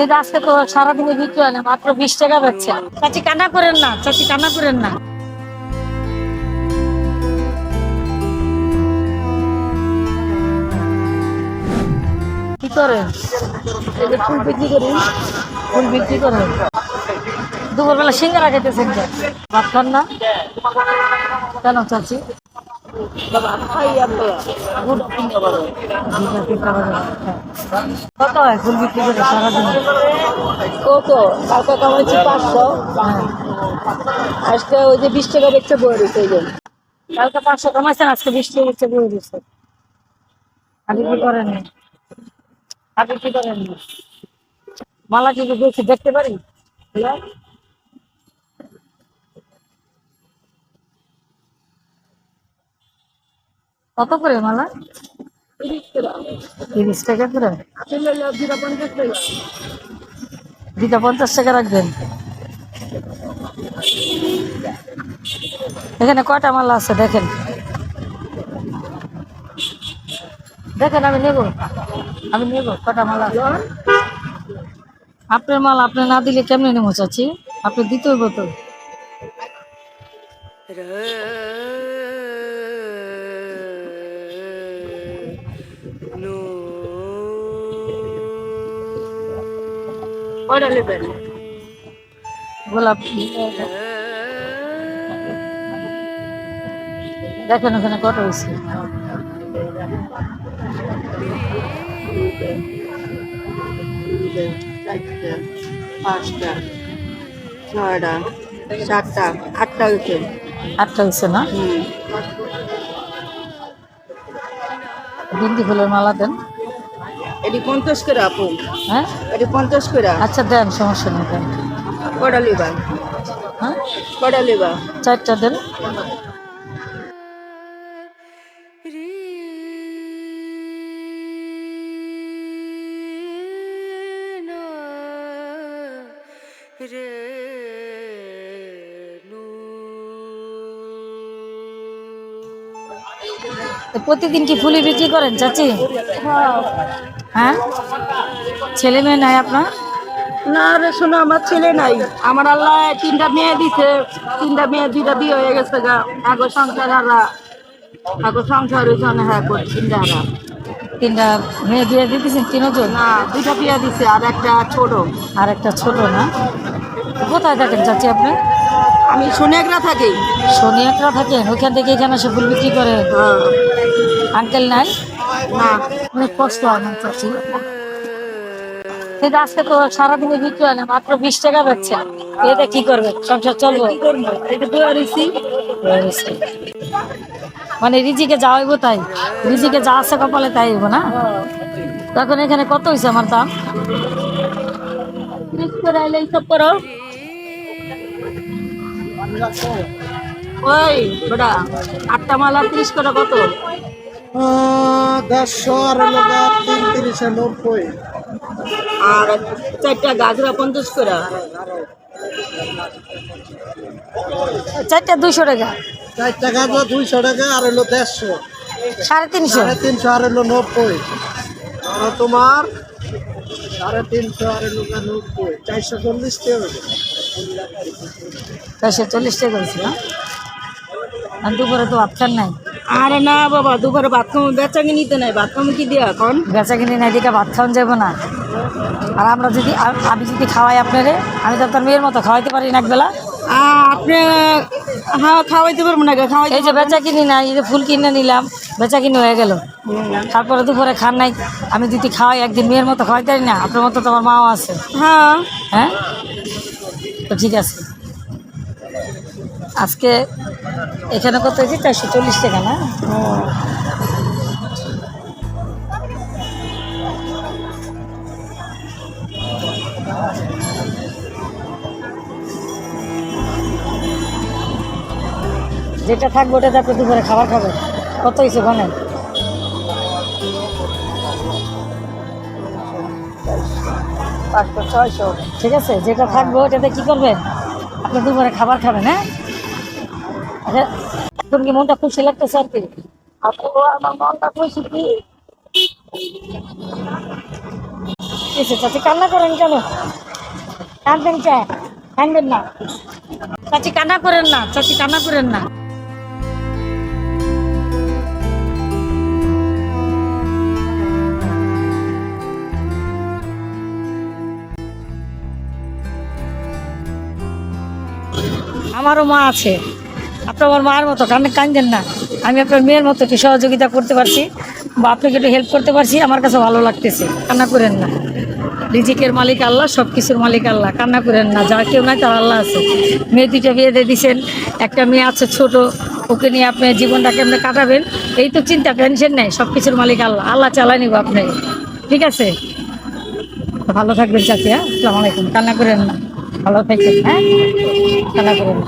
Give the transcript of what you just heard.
কিন্তু আজকে তো সারাদিনে বিক্রি হয় না, মাত্র বিশ টাকা পাচ্ছে। চাচি কান্না করেন না, চাচি কান্না করেন না। কি করেন? ফুল বিক্রি করেন ফুল বিক্রি করেন। দুপুরবেলা সিঙ্গারা খেতেছেন খান না? কেন চাচি? কত হয় বিক্রি করে সারাদিন কত কালকে পাঁচশো আজকে ওই যে বিশ টাকা বেচতে বয়ে এই যে কালকে পাঁচশো কমাইছেন আজকে বিশ টাকা বই দিচ্ছে আপনি কি করেন আপনি কি করেন মালা কি দেখতে পারি কত করে মালা? তিরিশ টাকা করে। দুটা পঞ্চাশ টাকা রাখবেন। এখানে কটা মালা আছে দেখেন। দেখেন, আমি নেব। আমি নেব কটা মালা আপনার মাল আপনি না দিলে কেমনে নেব চাচ্ছি আপনি দিতে হইব তো। নেবেন গোলাপ দেখেন ওখানে কত হয়েছে পাঁচটা ছয়টা সাতটা আটটা হয়েছে আটটা হয়েছে না বিন্দি ফুলের মালা দেন। এটি পঞ্চাশ করে আপু। হ্যাঁ? এটি পঞ্চাশ করে। আচ্ছা দেন সমস্যা নেই দেন। কটা লিবা? হ্যাঁ? কটা লিবা? চারটা দেন। তো প্রতিদিন কি ফুলি বিক্রি করেন চাচি? হ্যাঁ? ছেলে মেয়ে নাই আপনার? না রে শোনো আমার ছেলে নাই। আমার আল্লাহ তিনটা মেয়ে দিছে। তিনটা মেয়ে দুইটা বিয়ে হয়ে গেছে গা। আগো সংসার হারা। আগো সংসার হয়েছে অনেক হ্যাঁ করে তিনটা হারা। তিনটা মেয়ে বিয়ে দিতেছেন তিনজন? না দুইটা বিয়ে দিছে আর একটা ছোট। আর একটা ছোট না? কোথায় থাকেন চাচি আপনি? আমি সোনিয়াগরা থাকি। সোনিয়াকরা থাকেন? ওইখান থেকে এখানে এসে ফুল বিক্রি করে হ্যাঁ। আঙ্কেল নাই? না। অনেক কষ্ট হয় না কিন্তু আজকে তো সারাদিনে বিক্রি হয় না মাত্র বিশ টাকা পাচ্ছে এটা কি করবে? সংসার চলবে? মানে রিজিকে যা হইব তাই। রিজিকে যা আছে কপালে তাই হইব না? তখন এখানে কত হয়েছে আমার দাম? করে আইলে এইসব করো। ওই বেটা আটটা মালা ত্রিশ করে কত? দেড়শো আর তিন তিরিশে নব্বই। আর চারটা গাজরা পঞ্চাশ করে। চারটা দুইশো টাকা। চার টাকা দুইশো টাকা আর হলো দেড়শো। সাড়ে তিনশো। সাড়ে তিনশো আর হলো নব্বই। আর তোমার? সাড়ে তিনশো আর নব্বই চারশো চল্লিশ টাকা হবে। চারশো চল্লিশ টাকা করেছে আর দুপুরে তো ভাত খান নাই। আরে না বাবা দুপুরে ভাত খাব বেচা কিনিতে নাই। ভাত খাব কি দিয়া এখন? বেচা কিনি নাই দিকে ভাত খাওয়ান যাব না। আর আমরা যদি আমি যদি খাওয়াই আপনারে আমি তো আপনার মেয়ের মতো খাওয়াইতে পারি না একবেলা। আপনি হ্যাঁ খাওয়াইতে পারব না খাওয়াইতে এই যে বেচা কিনি নাই এই যে ফুল কিনে নিলাম বেচা কিনে হয়ে গেল। তারপরে দুপুরে খান নাই আমি যদি খাওয়াই একদিন মেয়ের মতো খাওয়াইতে পারি না আপনার মতো তোমার মাও আছে। হ্যাঁ। হ্যাঁ? তো ঠিক আছে। আজকে এখানে কত হয়েছে? চারশো চল্লিশ টাকা না? যেটা থাকবে ওটাতে আপনি দুপুরে খাবার খাবেন। কত হয়েছে ছয়শো। ঠিক আছে যেটা থাকবে ওটাতে কি করবেন? আপনি দুপুরে খাবার খাবেন হ্যাঁ? আচ্ছা এখন কি মনটা খুশি লাগতেছে আর কি? আমার মনটা খুশি কি? এসে চাচি কান্না করেন কেন? কাঁদবেন কে? কাঁদবেন না। চাচি কান্না করেন না চাচি কান্না করেন না। আমারও মা আছে। আপনি আমার মায়ের মতো কান্দে কান্দেন না। আমি আপনার মেয়ের মতো একটু সহযোগিতা করতে পারছি বা আপনাকে একটু হেল্প করতে পারছি, আমার কাছে ভালো লাগতেছে। কান্না করেন না। রিজিকের মালিক আল্লাহ সব কিছুর মালিক আল্লাহ। কান্না করেন না। যা কেউ নাই তার আল্লাহ আছে। মেয়ে দুইটা বিয়ে দিয়ে দিয়েছেন একটা মেয়ে আছে ছোট। ওকে নিয়ে আপনি জীবনটা কেমনে কাটাবেন। এই তো চিন্তা টেনশন নেই। সব কিছুর মালিক আল্লাহ। আল্লাহ চালাই নিব আপনি ঠিক আছে? ভালো থাকবেন চাচি হ্যাঁ? আসসালামু আলাইকুম। কান্না করেন না। ভালো থাকবেন হ্যাঁ? খেলা করেন না